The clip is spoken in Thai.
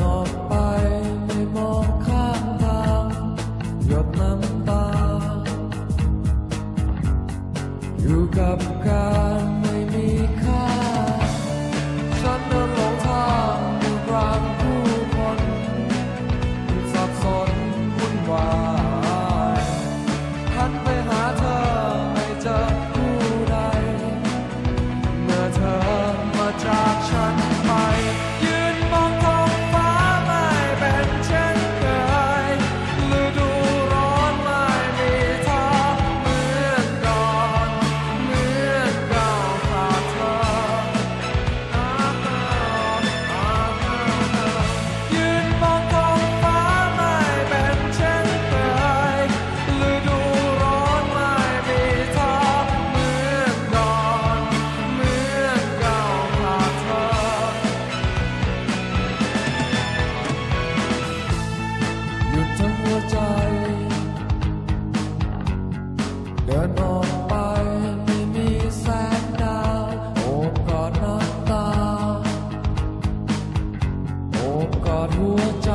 นออไปไม่มองข้างทางหยดน้ำตา อยู่กับการ หัวใจ